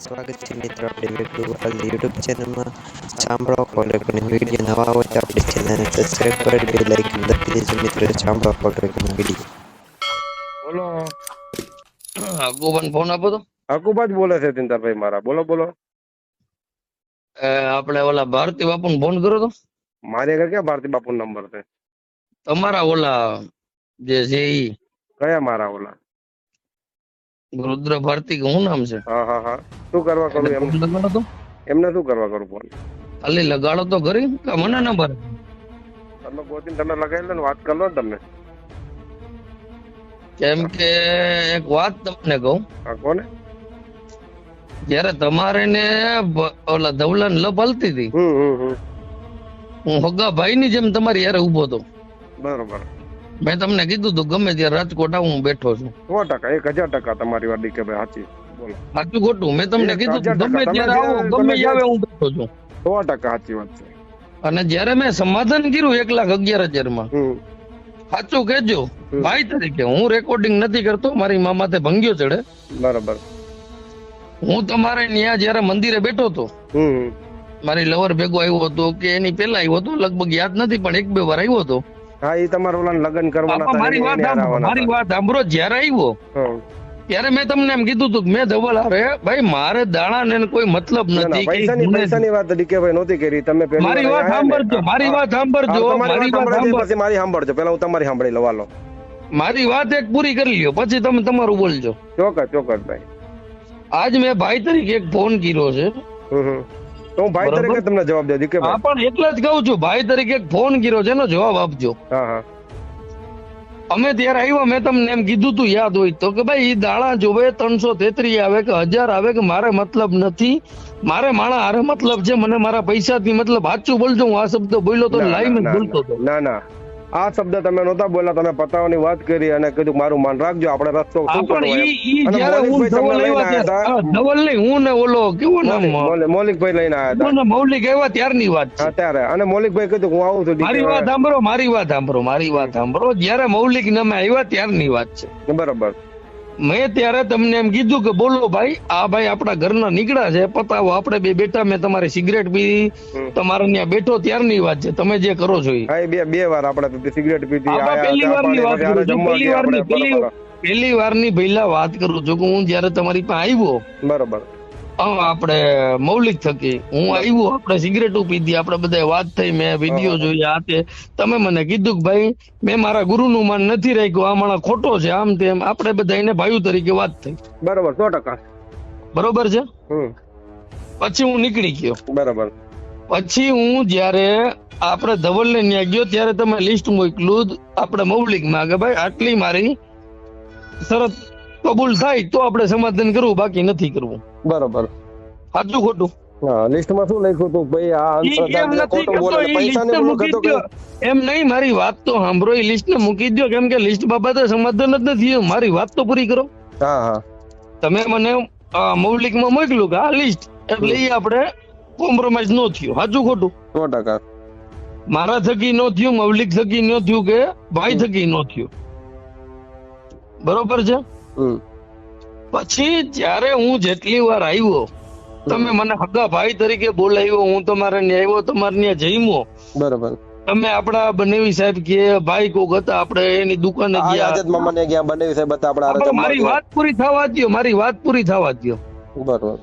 સ્વાગત છે મિત્રો આપણે વેટુ વર્લ્ડ યુટ્યુબ ચેનલમાં સાંભળો ફોલો વીડિયો નવા હોય તો આપણી ચેનલને સબસ્ક્રાઈબ કરી બે લાઈક દબાવી દેજો મિત્રો સાંભળો ફોલો કરીને વીડિયો બોલો. અકુબન ફોન આપો તો. અકુબા જ બોલે છે ચિંતાભાઈ મારા. બોલો બોલો. એ આપણે ઓલા ભારતી બાપુ ફોન કર્યો તો. મારે આગળ ક્યાં ભારતી બાપુ નંબર છે? તમારા ઓલા જે છે ઈ. કયા મારા ઓલા? રુદ્ર ભારતી કે શું નામ છે? હા હા હા. શું કરવા કરું એમ? લગાડો તો. એમને શું કરવા કરું ફોન? ખાલી લગાડો તો ખરી કે મને નંબર તમે ગોતીને તમે લગાવી લો ને વાત કરો ને તમને. કેમ કે એક વાત તમને કહું. હા કોને? જયારે તમારે ને ઓલા ધવલન લપ હલતી હતી હું હગા ભાઈ ની જેમ તમારી યારે ઊભો હતો. બરોબર. મેં તમને કીધું તું ગમે ત્યારે રાજકોટ આવું હું બેઠો છું. સો ટકા એક હજાર ટકા તમારી વાત કે ભાઈ સાચી બોલો. સાચું ખોટું મેં તમને કીધું ગમે ત્યારે આવો ગમે આવે હું બેઠો છું. સો ટકા સાચી વાત છે. અને જયારે મેં સમાધાન કર્યું એક લાખ અગિયાર હજારમાં સાચું કેજો. ભાઈ તરીકે હું રેકોર્ડિંગ નથી કરતો મારી મા માથે ભંગ્યો ચડે. બરોબર. હું તમારે ત્યાં જયારે મંદિરે બેઠો હતો. મારી લવર ભેગો આવ્યો હતો કે એની પેલા આવ્યો હતો લગભગ યાદ નથી પણ એક બે વાર આવ્યો હતો. હા એ તમારા ઓલા લગ્ન કરવાના મારી વાત મારી વાત સાંભળો જયારે આવ્યો ત્યારે મેં તમને એમ કીધું હતું મેં ધવલ અરે ભાઈ મારે દાણા ને કોઈ મતલબ નથી પૈસાની વાત ડીકેભાઈ નહોતી કરી. તમે પહેલી મારી વાત સાંભળજો મારી વાત સાંભળજો મારી વાત સાંભળજો, પછી મારી સાંભળજો. પેલા હું તમારી સાંભળી લઉં હાલો. મારી વાત એક પૂરી કરી લ્યો પછી તમે તમારું બોલજો. ચોક્કસ ચોક્કસ ભાઈ. આજ મેં ભાઈ તરીકે એક ફોન કર્યો છે. તો હું ભાઈ તરીકે તમને જવાબ દે હા પણ એટલે જ કહું છું ભાઈ તરીકે ફોન કર્યો છે એનો જવાબ આપજો. હા હા. અમે ત્યારે આવ્યા મેં તમને એમ કીધું તું યાદ હોય તો કે ભાઈ દાણા જોવે ત્રણસો તેત્રી આવે કે હજાર આવે કે મારે મતલબ નથી. મારે માણા હારે મતલબ છે મને મારા પૈસાથી મતલબ સાચું બોલજો હું આ શબ્દ બોલ્યો તો લાઈવ બોલતો હતો. ના ના. આ શબ્દ તમે નહોતા બોલ્યા તમે પતાવવાની વાત કરી અને કીધું મારું માન રાખજો આપણે રસ્તો ધવલ નહીં હું ને ઓલો કેવો મોલિક- મૌલિકભાઈ લઈને આવ્યા હતા. ને મૌલિક આવ્યા ત્યારની વાત છે. હા ત્યારે. અને મૌલિકભાઈ કીધું હું આવું છું મારી વાત સાંભળો મારી વાત સાંભળો મારી વાત સાંભળો. જયારે મૌલિક નમે આવ્યા ત્યારની વાત છે. બરોબર. મેં ત્યારે તમને એમ કીધું કે બોલો ભાઈ આ ભાઈ આપણા ઘરના નીકળ્યા છે પતાવો આપણે બે બેઠા મેં તમારી સિગરેટ પી તમારે ત્યાં બેઠો ત્યારની વાત છે તમે જે કરો છો એ બે બે વાર આપણે સિગરેટ પીધી પહેલી વારની વાત કરું છું. પહેલી વાર વારની આપણે. પહેલી પહેલી વારની પહેલા વાત કરું છું કે હું જયારે તમારી પાસે આવ્યો બરોબર આપણે મૌલિક થકી હું આવ્યો આપણે સિગરેટો પીધી આપણે બધા વાત થઈ મેં વીડિયો જોઈ આ તે. તમે મને કીધું કે ભાઈ મેં મારા ગુરુનું માન નથી રાખ્યું આ માણસ ખોટો છે આમ તેમ. આપણે બધા એને ભાઈઓ તરીકે વાત થઈ. બરોબર સો ટકા. બરોબર છે? પછી હું નીકળી ગયો. બરોબર. પછી હું જ્યારે આપણે ધવલને ત્યાં ગયો ત્યારે તમે લિસ્ટ મોકલું આપણે મૌલિકમાં કે ભાઈ આટલી મારી શરત કબૂલ થાય તો આપણે સમાધાન કરવું બાકી નથી કરવું. બરોબર. સાચું ખોટું. હા લિસ્ટમાં શું લખ્યું હતું ભાઈ આ એમ ખોટું બોલે. પૈસાની મૂકી દો એમ નહીં મારી વાત તો સાંભળો એ લિસ્ટ ને મૂકી દો કેમ કે લિસ્ટ બાબતે સમાધાન જ નથી. મારી વાત તો પૂરી કરો. હા હા. તમે મને મૌલિકમાં મોકલ્યું કે આ લિસ્ટ એટલે એ આપણે કોમ્પ્રોમાઇઝ નો થયું. સાચું ખોટું. સો ટકા. મારા થકી નો થયું મૌલિક થકી નો થયું કે ભાઈ થકી નો થયું. બરોબર છે? હમ. પછી જ્યારે હું જેટલી વાર આવ્યો તમે મને હગા ભાઈ તરીકે બોલાવ્યો હું તમારે ત્યાં આવ્યો તમારે ત્યાં જઈમો. બરોબર. તમે આપણા બનેવી સાહેબ કે ભાઈ કોક હતા આપણે એની દુકાને ગયા. આઝાદ મામાને ગયા બનેવી સાહેબ હતા જમવા મારી વાત પૂરી થવા દ્યો મારી વાત પૂરી થવા દયો. બરોબર.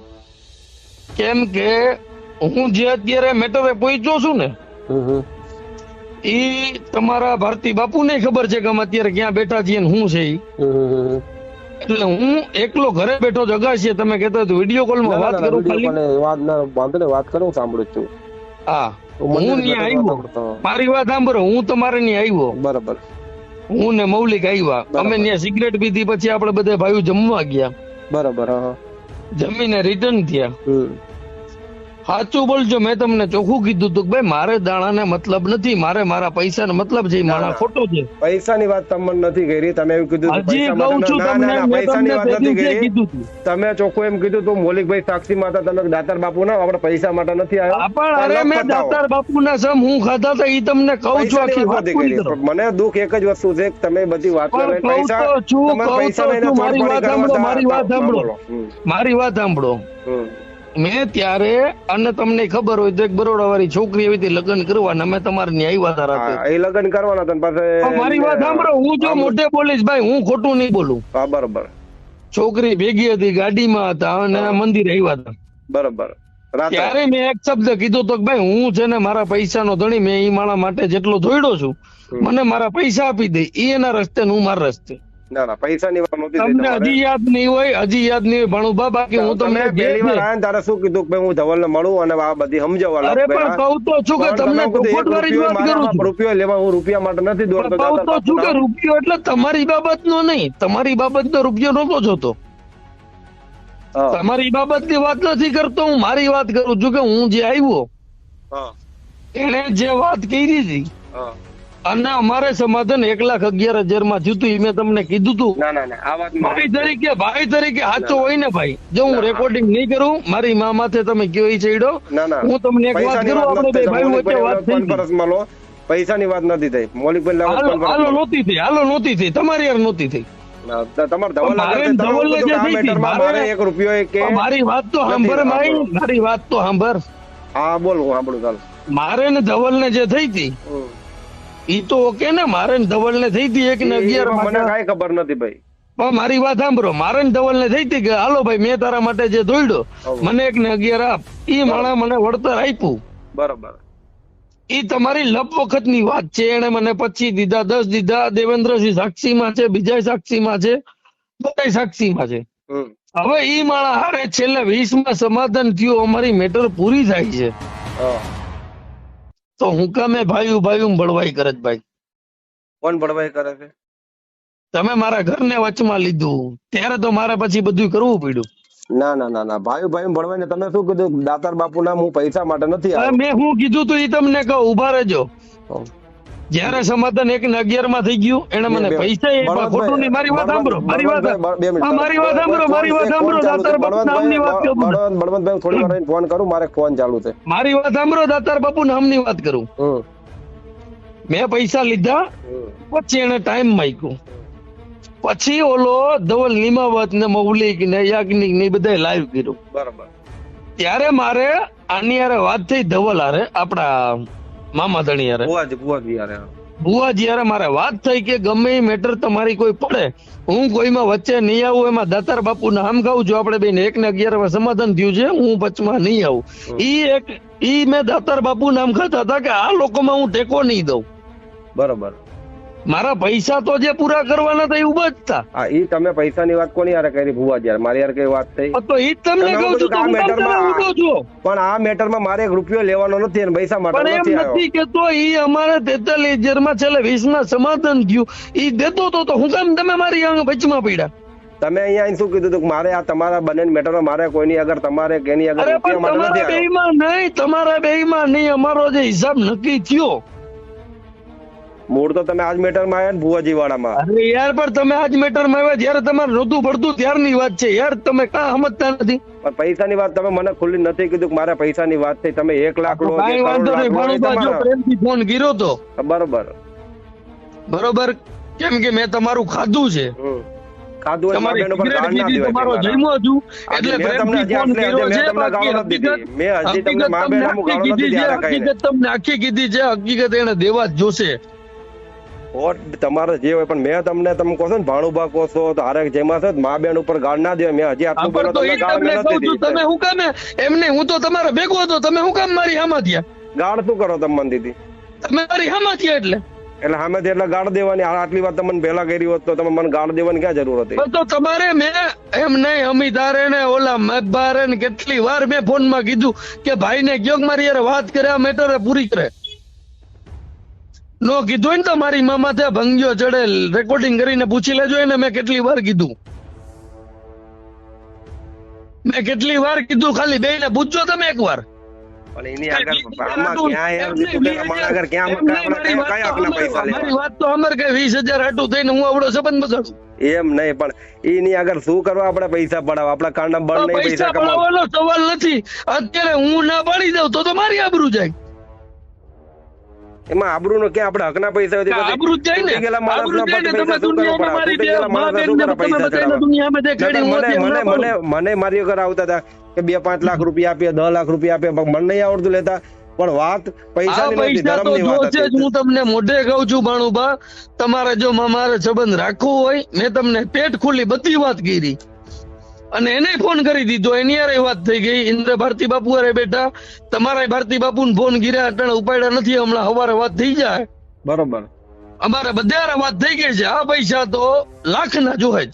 કેમ કે હું જે અત્યારે મેટરે પહોંચ્યો છું ને ઈ તમારા ભારતી બાપુ ને ખબર છે કે અમે અત્યારે ક્યાં બેઠા છીએ ને શું છે ઈ. એટલે હું એકલો ઘરે બેઠો જગાશે તમે કહેતા હતા વીડિયો કોલ કોલમાં વાત કરું ખાલી? વાત ના વાંધો વાત કરું સાંભળું છું. હા હું ત્યાં આવ્યો. મારી વાત સાંભળો હું તમારે ત્યાં આવ્યો. બરાબર. હું ને મૌલિક આવ્યા. અમે ત્યાં સિગરેટ પીધી પછી આપણે બધા ભાઈઓ જમવા ગયા. બરાબર. જમીને રિટર્ન થયા. સાચું બોલજો મેં તમને ચોખ્ખું કીધું તું કે ભાઈ મારે દાણાને મતલબ નથી મારે મારા પૈસાને મતલબ છે ના. ખોટો છે. પૈસાની વાત તમને નથી કરી તમે એવું કીધું હજી કહું છું તમને પૈસાની વાત નથી કરી. તમે ચોખ્ખું એમ કીધું તું મોલિકભાઈ સાક્ષી માતા તમે દાતાર બાપુ ના આપણે પૈસા માટે નથી આવ્યો. પણ અરે મેં દાતાર બાપુ ના સમ હું ખાધા હતા ઈ તમને કહું છું આખી વાત મને દુઃખ એક જ વસ્તુ છે કે તમે બધી વાત કરો પૈસા છું, કહું પૈસા છું, મારી વાત સાંભળો, મારી વાત સાંભળો. મારી વાત સાંભળો. મેં ત્યારે અને તમને ખબર હોય તો એક બરોડા વાળી છોકરી એવી લગ્ન કરવાના મેં તમારે ન્યાય હતા રાતે એ લગ્ન કરવાના હતા પાસે મારી વાત સાંભળો હું જો મોઢે બોલીશ ભાઈ હું ખોટું નહીં બોલું. હા બરોબર. છોકરી ભેગી હતી ગાડીમાં હતા અને મંદિર આવ્યા હતા. બરોબર. ત્યારે મેં એક શબ્દ કીધો તો ભાઈ હું છે ને મારા પૈસાનો ધણી મેં ઈ મારા માટે જેટલો દોડ્યો છું મને મારા પૈસા આપી દે એ એના રસ્તે ને હું મારા રસ્તે. ના ના વાત નહોતી તમને તમારે. હજી યાદ નહીં હોય હજી યાદ નહીં હોય. ભાણું બાબા હું તમને પહેલી વાર આયા ને શું કીધું કે ભાઈ હું ધવલને મળું અને આ બધી સમજાવવા અરે પણ કહું તો છું કે તમને તમે કીધું એક ખોટવારી જ રૂપિયો વાત કરું છું. રૂપિયો લેવા હું રૂપિયા માટે નથી દોડતો કહું તો છું કે રૂપિયો એટલે તમારી બાબતનો નહીં. તમારી બાબતનો રૂપિયો નહોતો જોતો. તમારી બાબતની વાત નથી કરતો હું મારી વાત કરું છું કે હું જે આવ્યો હા, એને જે વાત કરી હતી. અને અમારે સમાધાન એક લાખ અગિયાર હજારમાં થયું હતું મેં તમને કીધું હતું. ના ના ના આ વાત ભાઈ તરીકે ભાઈ તરીકે સાચો હોય ને ભાઈ. જો હું રેકોર્ડિંગ નહીં કરું મારી મા માથે તમે કયો ચડ્યો. હું તમને એક વાત કરું આપણે બે ભાઈઓ વચ્ચે વાત થઈ. પૈસાની વાત નથી થઈ. મૌલિકભાઈ હાલો નહોતી થઈ હાલો નહોતી થઈ. તમારી યાર નહોતી થઈ. મારે વાત તો સાંભળ ભાઈ. મારી વાત તો સાંભળ હા બોલ હું સાંભળું ચાલો. મારે ને ધવલ ને જે થઈ હતી. ઈ તો ઓકે ને મારે ધવલ ને થઈ હતી એક ને અગિયાર મને કઈ ખબર નથી ભાઈ. પણ મારી વાત સાંભળો મારે ધવલ ને થઈ હતી કે હાલો ભાઈ મેં તારા માટે જે દોડ્યો મને એક ને અગિયાર આપ. ઈ માણા મને વળતર આપ્યું. બરાબર. ઈ તમારી લપ વખતની વાત છે એને મને પચીસ દીધા દસ દીધા દેવેન્દ્રસિંહ સાક્ષીમાં છે બીજા સાક્ષીમાં છે બધા સાક્ષીમાં છે. હમ. હવે ઈ માણા હારે છેલ્લે વીસમાં સમાધાન થયું અમારી મેટર પૂરી થાય છે. તો હું કામે ભાઈ ભાઈ ભળવાઈ કરે છે ભાઈ. કોણ ભળવાઈ કરે છે? તમે મારા ઘરને વચમાં લીધું. ત્યારે તો મારે પછી બધું કરવું પડ્યું. ના ના ના ના. ભાઈ ભાઈ ભણવાય ને તમે શું કીધું? દાતાર બાપુ ના હું પૈસા માટે નથી મેં હું કીધું તું એ તમને કહું. ઊભા રહેજો. જયારે સમાધાન એક ને અગિયારમાં થઈ ગયું એને મને પૈસા આપ્યા. ખોટું નહીં મારી વાત સાંભળો મારી વાત મારી વાત સાંભળો મારી વાત સાંભળો. દાતાર બાપુ નામની વાત કરું બળવંતભાઈ થોડી વાર ફોન કરું મારે ફોન ચાલુ છે. મારી વાત સાંભળો દાતાર બાપુ નામની વાત કરું. મેં પૈસા લીધા પછી એને ટાઈમ માંગ્યો. પછી ઓલો ધવલ નિમાવત ને મૌલિક ને યાજ્ઞિક ને બધા લાઈવ કર્યું. બરાબર. ત્યારે મારે આની યારે વાત થઈ ધવલ હારે આપણા મામા ધણી હારે ભુવાજી ભુવાજી યાર હા. બુવાજી હારે મારે વાત થઈ કે ગમે એ મેટર તમારી કોઈ પડે હું કોઈમાં વચ્ચે નહીં આવું એમાં દાતાર બાપુ નામ ગાઉં છું આપણે બેન એક ને અગિયારમાં સમાધાન થયું છે હું વચમાં નહીં આવું. ઈ એક ઈ મેં દાતાર બાપુ નામ ખાતા હતા કે આ લોકોમાં હું ટેકો નહીં દઉં. બરાબર. મારા પૈસા તો જે પૂરા કરવાના હતા એ ઊભા હા ઈ તમે પૈસાની વાત કોની યાર કરી ભુવાજી યાર મારી યાર કઈ વાત થઈ? તો ઈ તમને કહું છું આ મેટરમાં પણ આ મેટરમાં મારે એક રૂપિયો લેવાનો નથી અને પૈસા માટે પણ એમ નથી કે તો ઈ અમારે તેતાલીસ હજારમાં છેલ્લે વીસ ના સમાધાન થયું. ઈ દેતો તો તો હું કામ તમે મારી આંગ વચમાં પડ્યા. તમે અહીંયા શું કીધું હતું કે મારે આ તમારા બંને મેટરમાં મારે કોઈની અગર તમારે કેની અગર તમારા બેયમાં નહીં તમારા બેયમાં નહીં. અમારો જે હિસાબ નક્કી થયો મૂળ તો તમે આજ મેટરમાં આવ્યા ને ભુવાજી વાળામાં અરે યાર પણ તમે આજ મેટરમાં આવ્યા જયારે તમારે રોતું પડતું ત્યારની વાત છે. યાર તમે કા સમજતા નથી. પણ પૈસાની વાત તમે મને ખુલ્લી નથી કીધું કે મારે પૈસાની વાત થઈ. તમે એક લાખ લો કઈ વાંધો નહીં ભાણુભા જો. પ્રેમથી ફોન ગીરો તો. બરોબર. બરોબર? કેમ કે મેં તમારું ખાધું છે. ખાધું તમારી. જમ્યો છું એટલે મેં તમને પ્રેમથી ફોન કર્યો છે બાકી મેં હજી તમને મા બેન ગાળો નથી દીધી. હકીકત તમને આખી કીધી છે હકીકત એને દેવા જ જોશે. તમારે જે હોય પણ મેં તમને તમે કહો છો ને ભાણુભા કહો છો તો હારે જેમાં છે મા બેન ઉપર ગાળ ના દેવાય. મેં હજી આટલું બોલો તો તમને ગાળ મેં નથી દીધી. તમે હું કામે એમ હું તો તમારો ભેગો હતો તમે હું કામ મારી હામાં થયા? ગાળ શું કરો તમે મને દીધી? તમે મારી હામાં થયા એટલે? એટલે હામે એટલે ગાળ દેવાની આટલી વાત તમને પહેલા કરી હોત તો તમે મને ગાળ દેવાની ક્યાં જરૂર હતી? તો તમારે મેં એમ નહીં અમિતારે ને ઓલા મકબારે ને કેટલી વાર મેં ફોનમાં કીધું કે ભાઈને ને કે મારી યાર વાત કરે આ મેટર પૂરી કરે. નો કીધું ને તમારી મારી મામા ત્યાં ભંગ્યો ચડેલ રેકોર્ડિંગ કરીને પૂછી લેજો એને મેં કેટલી વાર કીધું. મેં કેટલી વાર કીધું ખાલી બે ને પૂછજો તમે એક વાર એમ નહીં, પણ એની આગળ શું કરવા આપડે પૈસા પડાવ આપડા બળ નહીં પૈસા પૈસા સવાલ નથી. અત્યારે હું ના પાડી દઉં તો તો મારી આબરૂ જાય. એમાં આબરૂ નો કે આપણે હકના પૈસા આબરૂ જાય ને. ગયેલા ને તમે દુનિયામાં મારી તમે દુનિયામાં મને મને મને મને મારી વગર આવતા હતા કે બે પાંચ લાખ રૂપિયા આપીએ દસ લાખ રૂપિયા આપીએ મને નહીં આવડતું લેતા. પણ વાત પૈસા પૈસાની નથી વાત જ હું તમને મોઢે કહું છું ભાણુભા તમારે જો મારે સંબંધ રાખવો હોય મેં તમને પેટ ખુલી બધી વાત કરી અને એને ફોન કરી દીધો. એની હારે વાત થઈ ગઈ. ઇન્દ્ર ભારતી બાપુ અરે બેટા તમારા ભારતી બાપુ ફોન ગીર્યા અટણ ઉપાડ્યા નથી. હમણાં હવારે વાત થઈ જાય. બરોબર. અમારે બધા વાત થઈ ગઈ છે. આ પૈસા તો લાખ ના જોહે જ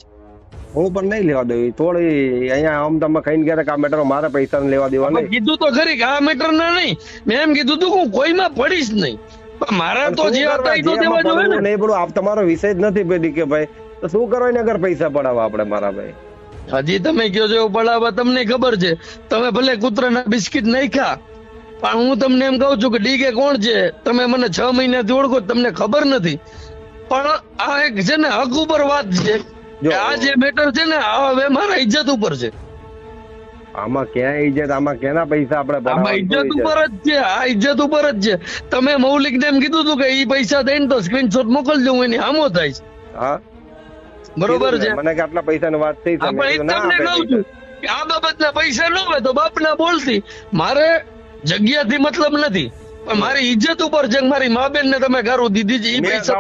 હું પણ નહીં લેવા દેવી થોડી અહીંયા આમ તમે ખાઈને ગયા આ મેટર મારે પૈસા લેવા દેવા નહીં. કીધું તો ખરી કે આ મેટર ના નહીં. મેં એમ કીધું તું હું કોઈમાં પડીશ નહીં. પણ મારા તો જે? હતા એ તો દેવા જોઈએ ને. નહીં પડવું આપ તમારો વિષય જ નથી પેલી કે ભાઈ. તો શું કરો એને અગર પૈસા પડાવવા આપણે મારા ભાઈ? હજી તમે કયો છો બળાવા તમને ખબર છે. તમે ભલે કૂતરાના બિસ્કિટ નાખ્યા પણ હું તમને એમ કહું છું કે ડીકે કોણ છે? તમે મને છ મહિનાથી ઓળખો તમને ખબર નથી. પણ આ એક છે ને હક ઉપર વાત છે આ જે મેટર છે ને આ હવે મારા ઇજ્જત ઉપર છે. આમાં ક્યાં ઇજ્જત આમાં કેના પૈસા આપણે આમાં ઇજ્જત ઉપર જ છે આ ઇજ્જત ઉપર જ છે. તમે મૌલિક ને એમ કીધું હતું કે ઈ પૈસા દઈને તો સ્ક્રીનશોટ મોકલજો હું એની હામો થાય છે. હા? બરોબર છે. મને કે આટલા પૈસાની વાત થઈ ના તમને કહું છું કે આ બાબતના પૈસા ન હોય તો બાપના બોલતી. મારે જગ્યાથી મતલબ નથી. પણ મારી ઇજ્જત ઉપર છે મારી મા બેન ને તમે ગારું દીધી છે એ પૈસા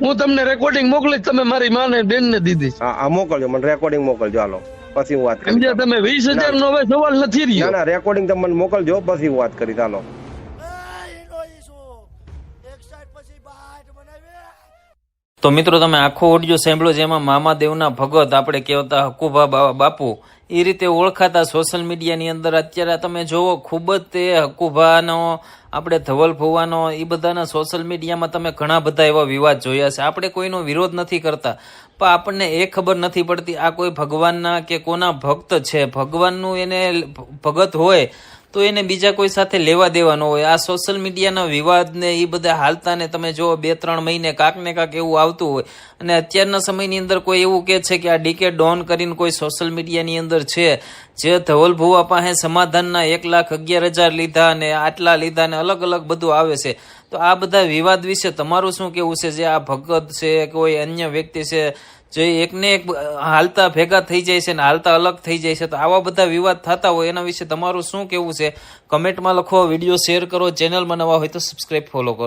હું તમને રેકોર્ડિંગ મોકલીશ તમે મારી મા ને બેન ને દીધી હા મોકલજો મને રેકોર્ડિંગ મોકલજો હાલો. પછી હું વાત કરી તમે? વીસ હજાર નો હવે સવાલ નથી રહ્યો. ના રેકોર્ડિંગ તમે મને મોકલજો પછી હું વાત કરી હાલો. તો મિત્રો તમે આખો ઓડિયો સાંભળો જેમાં મામાદેવના ભગત આપણે કહેવાતા હકુભા બાપુ. એ રીતે ઓળખાતા સોશિયલ મીડિયાની અંદર અત્યારે તમે જોવો, ખૂબ જ તે હકુભાનો, આપણે ધવલ ભુવાનો એ બધાના સોશિયલ મીડિયામાં તમે ઘણા બધા એવા વિવાદ જોયા છે. આપણે કોઈનો વિરોધ નથી કરતા. પણ આપણને એ ખબર નથી પડતી આ કોઈ ભગવાનના કે કોના ભક્ત છે. ભગવાનનું એને ભગત હોય તો એને બીજા કોઈ સાથે લેવા દેવા હોય. આ સોશિયલ મીડિયાના વિવાદને એ બધા હાલતાને તમે જો બે, ત્રણ મહિને કાંક ને કાંક એવું આવતું હોય. અને અત્યારના સમયની અંદર કોઈ એવું કે છે કે આ ડીકે ડોન કરીને કોઈ સોશિયલ મીડિયાની અંદર છે, જે ધવલ ભુવા પાસે સમાધાનના એક લાખ અગિયાર હજાર લીધા ને આટલા લીધા ને અલગ અલગ બધું આવે છે. તો આ બધા વિવાદ વિશે તમારું શું કેવું છે? જે આ ભગત છે, કોઈ અન્ય વ્યક્તિ છે જે એકને એક હાલતા ભેગા થઈ જાય છે ને હાલતા અલગ થઈ જાય છે, તો આવા બધા વિવાદ થતા હોય એના વિશે તમારું શું કેવું છે? કમેન્ટમાં લખો વીડિયો શેર કરો ચેનલમાં નવા હોય તો સબસ્ક્રાઈબ ફોલો કરો.